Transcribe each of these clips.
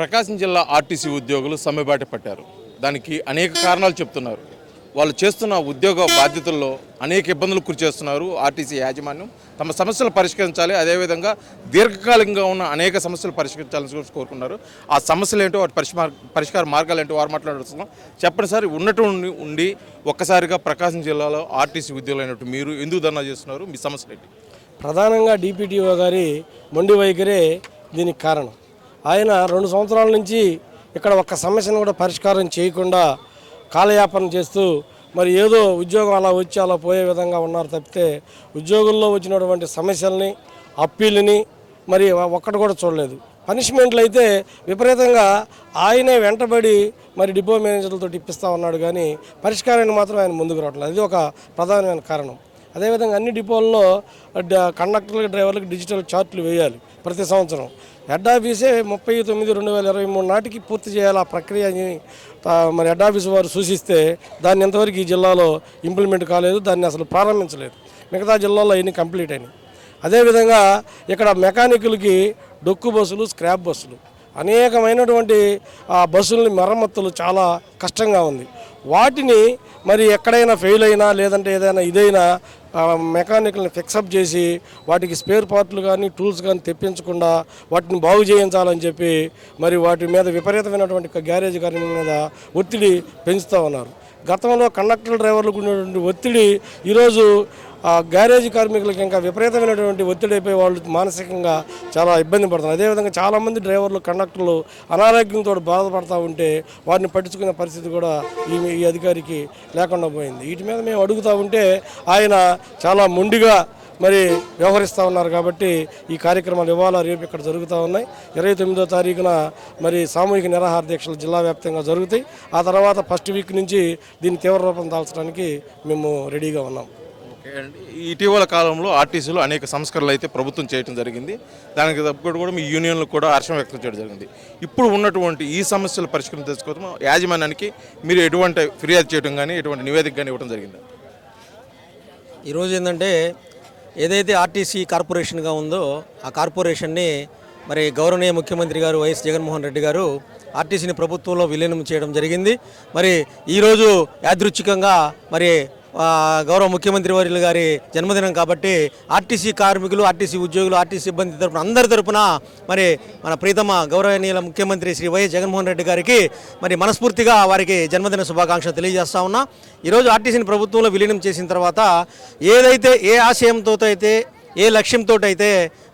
ప్రకాశం జిల్లా ఆర్టీసీ ఉద్యోగులు సమ్మెబాట పట్టారు. దానికి అనేక కారణాలు చెప్తున్నారు. వాళ్ళు చేస్తున్న ఉద్యోగ బాధ్యతల్లో అనేక ఇబ్బందులు గురి చేస్తున్నారు ఆర్టీసీ యాజమాన్యం. తమ సమస్యలు పరిష్కరించాలి. అదేవిధంగా దీర్ఘకాలికంగా ఉన్న అనేక సమస్యలు పరిష్కరించాలని కోరుకున్నారు. ఆ సమస్యలు ఏంటో వాటి పరిష్కార పరిష్కార మార్గాలు ఏంటో వారు మాట్లాడుతున్నాం చెప్పండి సార్ ఉన్నటువంటి ఉండి- ఉండి ఒక్కసారిగా ప్రకాశం జిల్లాలో ఆర్టీసీ ఉద్యోగులు అయినట్టు మీరు ఎందుకు ధర్నా చేస్తున్నారు? మీ సమస్యలు ఏంటి? ప్రధానంగా డిపిటిఓ గారి మొండి వైఖరే దీనికి కారణం. ఆయన రెండు సంవత్సరాల నుంచి ఇక్కడ ఒక్క సమస్యను కూడా పరిష్కారం చేయకుండా కాలయాపన చేస్తూ మరి ఏదో ఉద్యోగం అలా వచ్చి అలా పోయే విధంగా ఉన్నారు తప్పితే ఉద్యోగుల్లో వచ్చినటువంటి సమస్యల్ని అప్పీల్ని మరి ఒక్కటి కూడా చూడలేదు. పనిష్మెంట్లు అయితే విపరీతంగా ఆయనే వెంటబడి మరి డిపో మేనేజర్లతో ఇప్పిస్తూ ఉన్నాడు కానీ పరిష్కారాన్ని మాత్రం ఆయన ముందుకు రావట్లేదు. అది ఒక ప్రధానమైన కారణం. అదేవిధంగా అన్ని డిపోల్లో కండక్టర్లకు డ్రైవర్లకు డిజిటల్ చార్ట్లు వేయాలి ప్రతి సంవత్సరం. హెడ్ ఆఫీసే ముప్పై తొమ్మిది రెండు వేల ఇరవై మూడు నాటికి పూర్తి చేయాలి ఆ ప్రక్రియని మరి హెడ్ ఆఫీస్ వారు సూచిస్తే దాన్ని ఎంతవరకు ఈ జిల్లాలో ఇంప్లిమెంట్ కాలేదు దాన్ని అసలు ప్రారంభించలేదు. మిగతా జిల్లాలో అన్ని కంప్లీట్ అయినాయి. అదేవిధంగా ఇక్కడ మెకానికులకి డొక్కు బస్సులు స్క్రాప్ బస్సులు అనేకమైనటువంటి ఆ బస్సులని మరమ్మతులు చాలా కష్టంగా ఉంది. వాటిని మరి ఎక్కడైనా ఫెయిల్ అయినా లేదంటే ఏదైనా ఇదైనా మెకానికల్ని ఫిక్సప్ చేసి వాటికి స్పేర్ పార్ట్లు కానీ టూల్స్ కానీ తెప్పించకుండా వాటిని బాగు చేయించాలని చెప్పి మరి వాటి మీద విపరీతమైనటువంటి గ్యారేజ్ గారి మీద ఒత్తిడి పెంచుతూ ఉన్నారు. గతంలో కండక్టర్ డ్రైవర్లకు ఉన్నటువంటి ఒత్తిడి ఈరోజు ఆ గ్యారేజ్ కార్మికులకు ఇంకా విపరీతమైనటువంటి ఒత్తిడి అయిపోయి వాళ్ళు మానసికంగా చాలా ఇబ్బంది పడుతున్నారు. అదేవిధంగా చాలామంది డ్రైవర్లు కండక్టర్లు అనారోగ్యంతో బాధపడతా ఉంటే వారిని పట్టించుకునే పరిస్థితి కూడా ఈ ఈ అధికారికి లేకుండా పోయింది. వీటి మీద మేము అడుగుతూ ఉంటే ఆయన చాలా మొండిగా మరి వ్యవహరిస్తూ ఉన్నారు కాబట్టి ఈ కార్యక్రమాలు ఇవాళ రేపు ఇక్కడ జరుగుతూ ఉన్నాయి. ఇరవై తొమ్మిదో తారీఖున మరి సామూహిక నిరాహార దీక్షలు జిల్లా వ్యాప్తంగా జరుగుతాయి. ఆ తర్వాత ఫస్ట్ వీక్ నుంచి దీన్ని తీవ్ర రూపం దాల్చడానికి మేము రెడీగా ఉన్నాం. ఓకే అండి. ఇటీవల కాలంలో ఆర్టీసీలో అనేక సంస్కరణలు అయితే ప్రభుత్వం చేయడం జరిగింది. దానికి తగ్గట్టు కూడా మీ యూనియన్లు కూడా హర్షం వ్యక్తం చేయడం జరిగింది. ఇప్పుడు ఉన్నటువంటి ఈ సమస్యలు పరిష్కారం తెచ్చుకోవడం యాజమాన్యానికి మీరు ఎటువంటి ఫిర్యాదు చేయడం కానీ ఎటువంటి నివేదిక కానీ ఇవ్వడం జరిగింది? ఈరోజు ఏంటంటే ఏదైతే ఆర్టీసీ కార్పొరేషన్గా ఉందో ఆ కార్పొరేషన్ని మరి గౌరవనీయ ముఖ్యమంత్రి గారు వైఎస్ జగన్మోహన్ రెడ్డి గారు ఆర్టీసీని ప్రభుత్వంలో విలీనం చేయడం జరిగింది. మరి ఈరోజు యాదృచ్ఛికంగా మరి గౌరవ ముఖ్యమంత్రి వర్యులు గారి జన్మదినం కాబట్టి ఆర్టీసీ కార్మికులు ఆర్టీసీ ఉద్యోగులు ఆర్టీసీ సిబ్బంది తరపున అందరి తరపున మరి మన ప్రీతమ గౌరవనీయుల ముఖ్యమంత్రి శ్రీ వైఎస్ జగన్మోహన్ రెడ్డి గారికి మరి మనస్ఫూర్తిగా వారికి జన్మదిన శుభాకాంక్షలు తెలియజేస్తా ఉన్నా. ఈరోజు ఆర్టీసీని ప్రభుత్వంలో విలీనం చేసిన తర్వాత ఏదైతే ఏ ఆశయంతో అయితే ఏ లక్ష్యంతో అయితే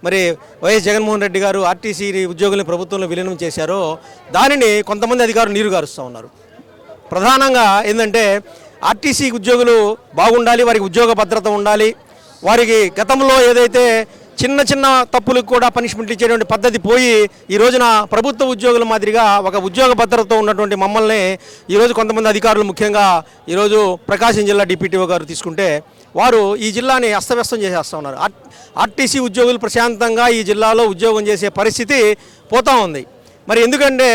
మరి వైఎస్ జగన్మోహన్ రెడ్డి గారు ఆర్టీసీ ఉద్యోగుల్ని ప్రభుత్వంలో విలీనం చేశారో దానిని కొంతమంది అధికారులు నీరు గారుస్తూ ఉన్నారు. ప్రధానంగా ఏంటంటే ఆర్టీసీ ఉద్యోగులు బాగుండాలి వారికి ఉద్యోగ భద్రత ఉండాలి. వారికి గతంలో ఏదైతే చిన్న చిన్న తప్పులకు కూడా పనిష్మెంట్ ఇచ్చేటువంటి పద్ధతి పోయి ఈ రోజున ప్రభుత్వ ఉద్యోగుల మాదిరిగా ఒక ఉద్యోగ భద్రతతో ఉన్నటువంటి మమ్మల్ని ఈరోజు కొంతమంది అధికారులు ముఖ్యంగా ఈరోజు ప్రకాశం జిల్లా డిప్యూటీఓ గారు తీసుకుంటే వారు ఈ జిల్లాని అస్తవ్యస్తం చేసేస్తూ ఉన్నారు. ఆర్టీసీ ఉద్యోగులు ప్రశాంతంగా ఈ జిల్లాలో ఉద్యోగం చేసే పరిస్థితి పోతా ఉంది. మరి ఎందుకంటే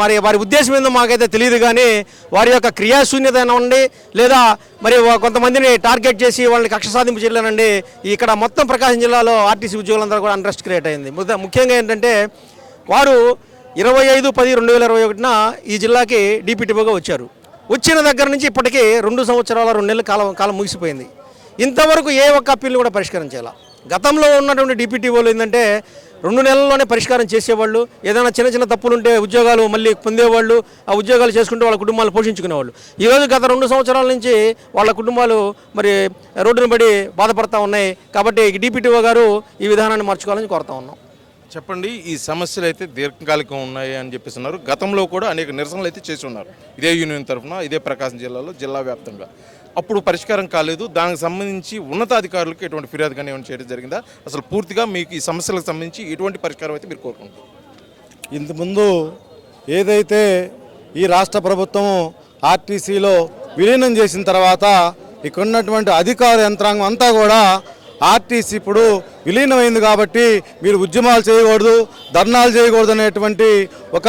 మరి వారి ఉద్దేశం ఏందో మాకైతే తెలియదు కానీ వారి యొక్క క్రియాశూన్యత అయినా ఉండి లేదా మరి కొంతమందిని టార్గెట్ చేసి వాళ్ళని కక్ష సాధింపు చేయలేనండి. ఇక్కడ మొత్తం ప్రకాశం జిల్లాలో ఆర్టీసీ ఉద్యోగులందరూ కూడా అన్రెస్ట్ క్రియేట్ అయింది. ముఖ్యంగా ఏంటంటే వారు ఇరవై ఐదు పది రెండు వేల ఇరవై ఒకటిన ఈ జిల్లాకి డిపిటిఓగా వచ్చారు. వచ్చిన దగ్గర నుంచి ఇప్పటికీ రెండు సంవత్సరాల రెండు నెలల కాలం కాలం ముగిసిపోయింది. ఇంతవరకు ఏ ఒక్క అప్పీల్ని కూడా పరిష్కరించాల. గతంలో ఉన్నటువంటి డిపిటిఓలు ఏంటంటే రెండు నెలల్లోనే పరిష్కారం చేసేవాళ్ళు. ఏదైనా చిన్న చిన్న తప్పులు ఉంటే ఉద్యోగాలు మళ్ళీ పొందేవాళ్ళు. ఆ ఉద్యోగాలు చేసుకుంటూ వాళ్ళ కుటుంబాలు పోషించుకునేవాళ్ళు. ఈరోజు గత రెండు సంవత్సరాల నుంచి వాళ్ళ కుటుంబాలు మరి రోడ్డున పడి బాధపడతా ఉన్నాయి. కాబట్టి డిపిటిఓ గారు ఈ విధానాన్ని మార్చుకోవాలని కోరుతా ఉన్నాం. చెప్పండి ఈ సమస్యలు అయితే దీర్ఘకాలికం ఉన్నాయి అని చెప్పేస్తున్నారు గతంలో కూడా అనేక నిరసనలు అయితే చేసి ఉన్నారు. ఇదే యూనియన్ తరఫున ఇదే ప్రకాశం జిల్లాలో జిల్లా వ్యాప్తంగా. అప్పుడు పరిష్కారం కాలేదు. దానికి సంబంధించి ఉన్నతాధికారులకు ఎటువంటి ఫిర్యాదు కానీ ఏమైనా చేయడం జరిగిందా? అసలు పూర్తిగా మీకు ఈ సమస్యలకు సంబంధించి ఎటువంటి పరిష్కారం అయితే మీరు కోరుకుంటారు ఇంతకుముందు ఏదైతే ఈ రాష్ట్ర ప్రభుత్వం ఆర్టీసీలో విలీనం చేసిన తర్వాత ఇక్కడ ఉన్నటువంటి అధికార యంత్రాంగం అంతా కూడా ఆర్టీసీ ఇప్పుడు విలీనమైంది కాబట్టి మీరు ఉద్యమాలు చేయకూడదు ధర్నాలు చేయకూడదు అనేటువంటి ఒక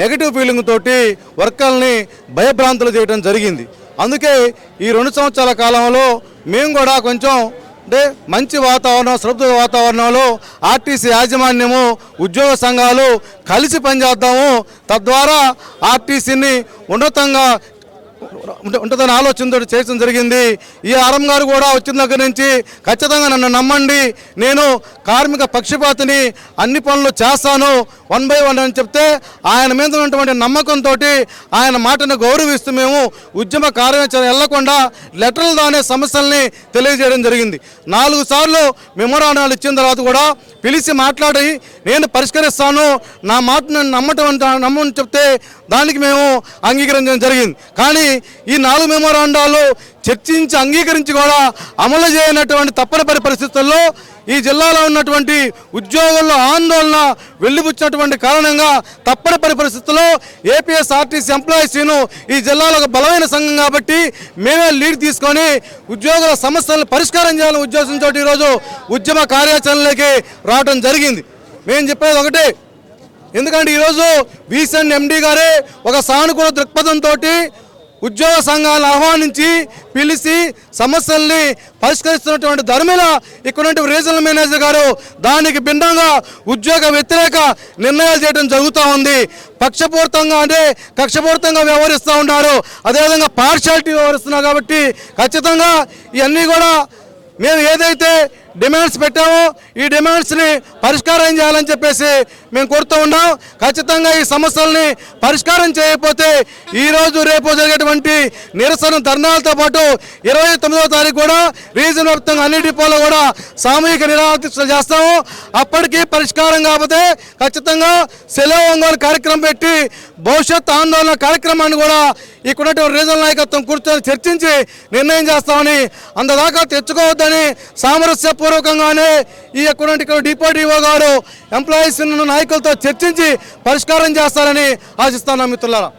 నెగిటివ్ ఫీలింగ్ తోటి వర్కర్ని భయభ్రాంతులు చేయడం జరిగింది. అందుకే ఈ రెండు సంవత్సరాల కాలంలో మేము కూడా కొంచెం అంటే మంచి వాతావరణం శ్రద్ధ వాతావరణంలో ఆర్టీసీ యాజమాన్యము ఉద్యోగ సంఘాలు కలిసి పనిచేద్దాము. తద్వారా ఆర్టీసీని ఉన్నతంగా ఉంటుందని ఆలోచనతో చేయడం జరిగింది. ఈ ఆరం గారు కూడా వచ్చిన దగ్గర నుంచి ఖచ్చితంగా నన్ను నమ్మండి. నేను కార్మిక పక్షపాతిని అన్ని పనులు చేస్తాను. వన్ బై వన్ అని చెప్తే ఆయన మీద ఉన్నటువంటి నమ్మకంతో ఆయన మాటను గౌరవిస్తూ మేము ఉద్యమ కార్యాచరణ వెళ్ళకుండా లెటర్ల దానే సమస్యల్ని తెలియజేయడం జరిగింది. నాలుగు సార్లు మెమోరాండాలు ఇచ్చిన తర్వాత కూడా పిలిచి మాట్లాడి నేను పరిష్కరిస్తాను. నా మాటను నమ్మటం నమ్మని చెప్తే దానికి మేము అంగీకరించడం జరిగింది. కానీ ఈ నాలుగు మెమోరాండాలు చర్చించి అంగీకరించి కూడా అమలు చేయనటువంటి తప్పనిపరి పరిస్థితుల్లో ఈ జిల్లాలో ఉన్నటువంటి ఉద్యోగుల్లో ఆందోళన వెళ్ళిపుచ్చినటువంటి కారణంగా తప్పనిపరి పరిస్థితుల్లో ఏపీఎస్ఆర్టీసీ ఎంప్లాయీస్ను ఈ జిల్లాలో ఒక బలమైన సంఘం కాబట్టి మేమే లీడ్ తీసుకొని ఉద్యోగుల సమస్యలను పరిష్కారం చేయాలని ఉద్దేశంతో ఈరోజు ఉద్యమ కార్యాచరణలోకి రావడం జరిగింది. మేము చెప్పేది ఒకటే ఎందుకంటే ఈరోజు వీసెన్ ఎండి గారే ఒక సానుకూల దృక్పథంతో ఉద్యోగ సంఘాలను ఆహ్వానించి పిలిచి సమస్యల్ని పరిష్కరిస్తున్నటువంటి ధర్మిల ఇక్కడ రీజనల్ మేనేజర్ గారు దానికి భిన్నంగా ఉద్యోగ వ్యతిరేక నిర్ణయాలు చేయడం జరుగుతూ ఉంది. పక్షపూరితంగా అంటే కక్షపూరితంగా వ్యవహరిస్తూ ఉన్నారు. అదేవిధంగా పార్షాలిటీ వ్యవహరిస్తున్నారు కాబట్టి ఖచ్చితంగా ఇవన్నీ కూడా మేము ఏదైతే డిమాండ్స్ పెట్టామో ఈ డిమాండ్స్ని పరిష్కారం చేయాలని చెప్పేసి మేము కోరుతూ ఉన్నాం. ఖచ్చితంగా ఈ సమస్యల్ని పరిష్కారం చేయకపోతే ఈరోజు రేపు జరిగేటువంటి నిరసన ధర్నాలతో పాటు ఇరవై తొమ్మిదవ తారీఖు కూడా రీజన్ వ్యాప్తంగా అన్ని డిపోలో కూడా సామూహిక నిరాదీక్ష చేస్తాము. అప్పటికి పరిష్కారం కాకపోతే ఖచ్చితంగా సెలవు ఒంగోలు కార్యక్రమం పెట్టి భవిష్యత్ ఆందోళన కార్యక్రమాన్ని కూడా ఇక్కడ రీజనల్ నాయకత్వం కూర్చొని చర్చించి నిర్ణయం చేస్తామని అందదాకా తెచ్చుకోవద్దని సామరస్యపూర్వకంగానే ఈ యొక్క డిపో డిపోడిఓ గారు ఎంప్లాయీస్ నాయకులతో చర్చించి పరిష్కారం చేస్తారని ఆశిస్తాను మిత్రులారా.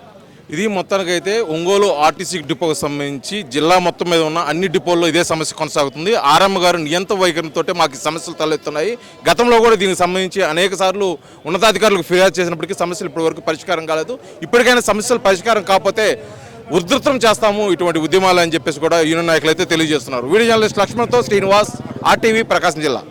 ఇది మొత్తానికైతే ఒంగోలు ఆర్టీసీ డిపోకు సంబంధించి జిల్లా మొత్తం మీద ఉన్న అన్ని డిపోల్లో ఇదే సమస్య కొనసాగుతుంది. ఆర్ఎం గారు నియంత్ర వైఖరితో మాకు సమస్యలు తలెత్తున్నాయి. గతంలో కూడా దీనికి సంబంధించి అనేక సార్లు ఉన్నతాధికారులకు ఫిర్యాదు చేసినప్పటికీ సమస్యలు ఇప్పటివరకు పరిష్కారం కాలేదు. ఇప్పటికైనా సమస్యలు పరిష్కారం కాకపోతే ఉధృతం చేస్తాము ఇటువంటి ఉద్యమాలు అని చెప్పేసి కూడా యూనియన్ నాయకులు అయితే తెలియజేస్తున్నారు. వీడియో జర్నలిస్ట్ లక్ష్మణ్తో శ్రీనివాస్ ఆర్టీవీ ప్రకాశం జిల్లా.